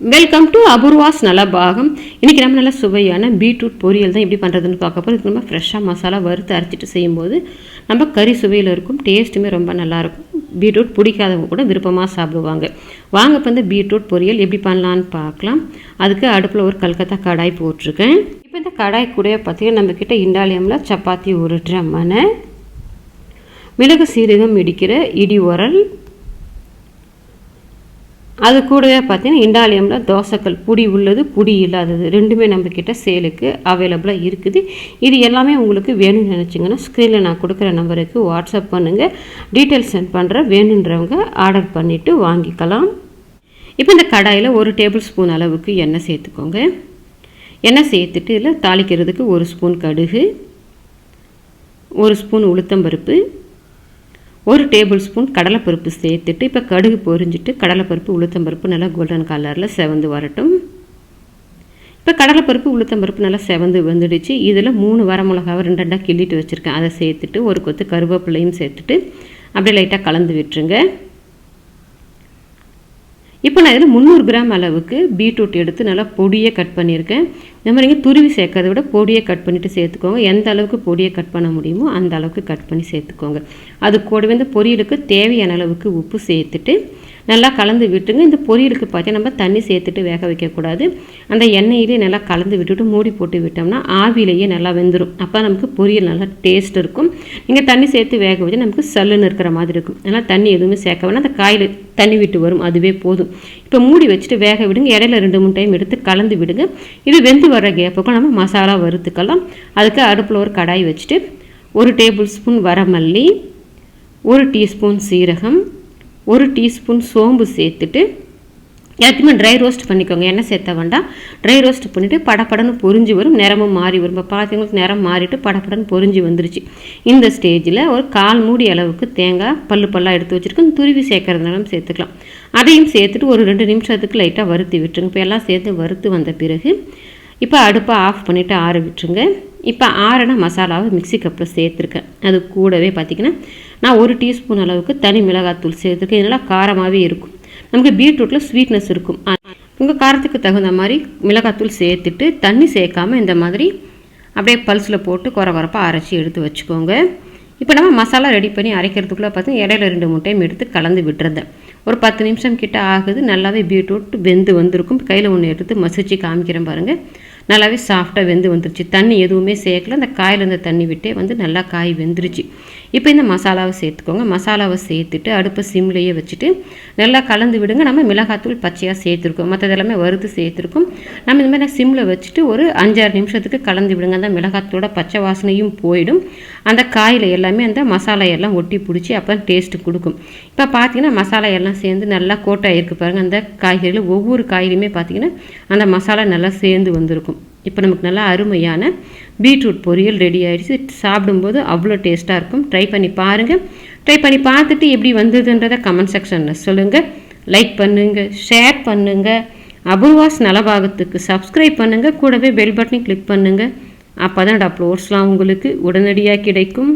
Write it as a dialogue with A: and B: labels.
A: Welcome to Apoorva's Nalabagam இன்றைக்கி நம்ம நல்ல சுவையான பீட்ரூட் பொரியல் தான் எப்படி பண்ணுறதுன்னு பார்க்க போகிறோம் இதுக்கு நம்ம ஃப்ரெஷ்ஷாக மசாலா வறுத்து அரைச்சிட்டு செய்யும்போது நம்ம கறி சுவையில் இருக்கும் டேஸ்ட்டுமே ரொம்ப நல்லாயிருக்கும் பீட்ரூட் பிடிக்காதவங்க கூட விருப்பமாக சாப்பிடுவாங்க. வாங்க இப்போ இந்த பீட்ரூட் பொரியல் எப்படி பண்ணலான்னு பார்க்கலாம். அதுக்கு அடுப்பில் ஒரு கல்கத்தா கடாய் போட்டிருக்கேன். இப்போ இந்த கடாய் கூட பார்த்தீங்கன்னா நம்மக்கிட்ட இண்டாலியமில் சப்பாத்தி உருட்டுற மனை மிளகு சீரகம் இடிக்கிற இடி உரல் அது கூடவே பார்த்தீங்கன்னா இண்டாலியமில் தோசைக்கல் புடி உள்ளது புடி இல்லாதது. ரெண்டுமே நம்மக்கிட்ட சேலுக்கு அவைலபிளாக இருக்குது. இது எல்லாமே உங்களுக்கு வேணும்னு நினச்சிங்கன்னா ஸ்க்ரீனில் நான் கொடுக்குற நம்பருக்கு வாட்ஸ்அப் பண்ணுங்கள் டீட்டெயில்ஸ் சென்ட் பண்ணுற வேணுன்றவங்க ஆர்டர் பண்ணிவிட்டு வாங்கிக்கலாம். இப்போ இந்த கடாயில் ஒரு டேபிள் ஸ்பூன் அளவுக்கு எண்ணெய் சேர்த்துக்கோங்க. எண்ணெய் சேர்த்துட்டு இதில் தாளிக்கிறதுக்கு ஒரு ஸ்பூன் கடுகு ஒரு ஸ்பூன் உளுத்தம்பருப்பு ஒரு டேபிள் ஸ்பூன் கடலைப்பருப்பு சேர்த்துட்டு இப்போ கடுகு பொரிஞ்சிட்டு கடலைப்பருப்பு உளுத்தம்பருப்பு நல்லா கோல்டன் கலரில் செவந்து வரட்டும். இப்போ கடலைப்பருப்பு உளுத்தம்பருப்பு நல்லா செவந்து வந்துடுச்சு. இதில் மூணு வர மிளகாவை ரெண்டு ரெண்டாக கிள்ளிட்டு வச்சுருக்கேன். அதை சேர்த்துட்டு ஒரு கொத்து கருவேப்பிலையும் சேர்த்துட்டு அப்படியே லைட்டாக கலந்து விட்டுருங்க. இப்போ நான் இதில் முந்நூறு கிராம் அளவுக்கு பீட்ரூட் எடுத்து நல்லா பொடியை கட் பண்ணியிருக்கேன். இந்த மாதிரி துருவி சேர்க்கறத விட பொடியை கட் பண்ணிவிட்டு சேர்த்துக்கோங்க. எந்த அளவுக்கு பொடியை கட் பண்ண முடியுமோ அந்த அளவுக்கு கட் பண்ணி சேர்த்துக்கோங்க. அது கூடவே இந்த பொரியலுக்கு தேவையான அளவுக்கு உப்பு சேர்த்துட்டு நல்லா கலந்து விட்டுங்க. இந்த பொரியலுக்கு பார்த்தீங்கன்னா நம்ம தண்ணி சேர்த்துட்டு வேக வைக்கக்கூடாது. அந்த எண்ணெயிலே நல்லா கலந்து விட்டுட்டு மூடி போட்டு விட்டோம்னா ஆவிலேயே நல்லா வெந்துடும் அப்போ நமக்கு பொரியல் நல்லா டேஸ்ட் இருக்கும். நீங்கள் தண்ணி சேர்த்து வேக வச்சு நமக்கு சல்லுன்னு இருக்கிற மாதிரி இருக்கும். அதனால் தண்ணி எதுவுமே சேர்க்க வேணாம். அந்த காயில் தண்ணி விட்டு வரும். அதுவே போதும். இப்போ மூடி வச்சுட்டு வேக விடுங்க. இடையில ரெண்டு மூணு டைம் எடுத்து கலந்து விடுங்க. இது வெந்து வர்ற கேப்புக்கும் நம்ம மசாலா வறுத்துக்கலாம். அதுக்கு அடுப்பில் ஒரு கடாய் வச்சுட்டு ஒரு டேபிள் ஸ்பூன் வரமல்லி ஒரு டீஸ்பூன் சீரகம் ஒரு டீஸ்பூன் சோம்பு சேர்த்துட்டு எல்லாத்தையுமே ட்ரை ரோஸ்ட் பண்ணிக்கோங்க. எண்ணெய் சேர்த்த வேண்டாம். ட்ரை ரோஸ்ட் பண்ணிவிட்டு படப்படன்னு பொரிஞ்சு வரும். நிறமும் மாறி வரும். இப்போ பார்த்தீங்களுக்கு நிறம் மாறிட்டு படப்படன்னு பொரிஞ்சு வந்துருச்சு. இந்த ஸ்டேஜில் ஒரு கால் மூடி அளவுக்கு தேங்காய் பல்லு பல்லாக எடுத்து வச்சுருக்கோம் துருவி சேர்க்கறதுனாலும் சேர்த்துக்கலாம். அதையும் சேர்த்துட்டு ஒரு ரெண்டு நிமிஷத்துக்கு லைட்டாக வறுத்து விட்டுருங்க. இப்போ எல்லாம் சேர்த்து வறுத்து வந்த பிறகு இப்போ அடுப்பை ஆஃப் பண்ணிவிட்டு ஆற விட்டுருங்க. இப்போ ஆறின மசாலாவை மிக்சி கப்பில் சேர்த்துருக்கேன். அது கூடவே பார்த்திங்கன்னா நான் ஒரு டீஸ்பூன் அளவுக்கு தனி மிளகாத்தூள் சேர்த்துருக்கேன். இதனால் காரமாகவே இருக்கும். நமக்கு பீட்ரூட்டில் ஸ்வீட்னஸ் இருக்கும். உங்கள் காரத்துக்கு தகுந்த மாதிரி மிளகாத்தூள் சேர்த்துட்டு தண்ணி சேர்க்காமல் இந்த மாதிரி அப்படியே பல்ஸில் போட்டு குறை குறப்பாக அரைச்சி எடுத்து வச்சுக்கோங்க. இப்போ நம்ம மசாலா ரெடி பண்ணி அரைக்கிறதுக்குள்ளே பார்த்தீங்கன்னா இடையில ரெண்டு மூணு டைம் எடுத்து கலந்து விட்டுருந்தேன் ஒரு பத்து நிமிஷம் கிட்ட ஆகுது. நல்லாவே பீட்ரூட் வெந்து வந்திருக்கும். கையில் ஒன்று எடுத்து மசிச்சு காமிக்கிறேன் பாருங்கள் நல்லாவே சாஃப்டாக வெந்து வந்துருச்சு. தண்ணி எதுவுமே சேர்க்கல. அந்த காயில் இருந்த தண்ணி விட்டே வந்து நல்லா காய் வெந்துருச்சு. இப்போ இந்த மசாலாவை சேர்த்துக்கோங்க. மசாலாவை சேர்த்துட்டு அடுப்பை சிம்லேயே வச்சுட்டு நல்லா கலந்து விடுங்க. நம்ம மிளகாத்தூள் பச்சையாக சேர்த்துருக்கோம். மற்றது எல்லாமே வறுத்து சேர்த்துருக்கோம். நம்ம இந்த மாதிரி சிம்மில் வச்சுட்டு ஒரு அஞ்சாறு நிமிஷத்துக்கு கலந்து விடுங்க. அந்த மிளகாத்தூளோட பச்சை வாசனையும் போயிடும். அந்த காயில் எல்லாமே அந்த மசாலா எல்லாம் ஒட்டி பிடிச்சி அப்போ டேஸ்ட்டு கொடுக்கும். இப்போ பார்த்தீங்கன்னா மசாலா எல்லாம் சேர்ந்து நல்லா கோட்டாயிருக்கு பாருங்கள் அந்த காய்கறியில் ஒவ்வொரு காயிலுமே பார்த்தீங்கன்னா அந்த மசாலா நல்லா சேர்ந்து வந்திருக்கும். இப்போ நமக்கு நல்லா அருமையான பீட்ரூட் பொரியல் ரெடி ஆகிடுச்சு சாப்பிடும்போது அவ்வளோ டேஸ்ட்டாக இருக்கும். ட்ரை பண்ணி பாருங்கள் ட்ரை பண்ணி பார்த்துட்டு எப்படி வந்ததுன்றதை கமெண்ட் செக்ஷனில் சொல்லுங்கள் லைக் பண்ணுங்கள் ஷேர் பண்ணுங்கள் அபூர்வாஸ் நலபாகத்துக்கு சப்ஸ்கிரைப் பண்ணுங்கள் கூடவே பெல் பட்டனை கிளிக் பண்ணுங்கள் அப்போ தான் அப்லோட்ஸ்லாம் உங்களுக்கு உடனடியாக கிடைக்கும்.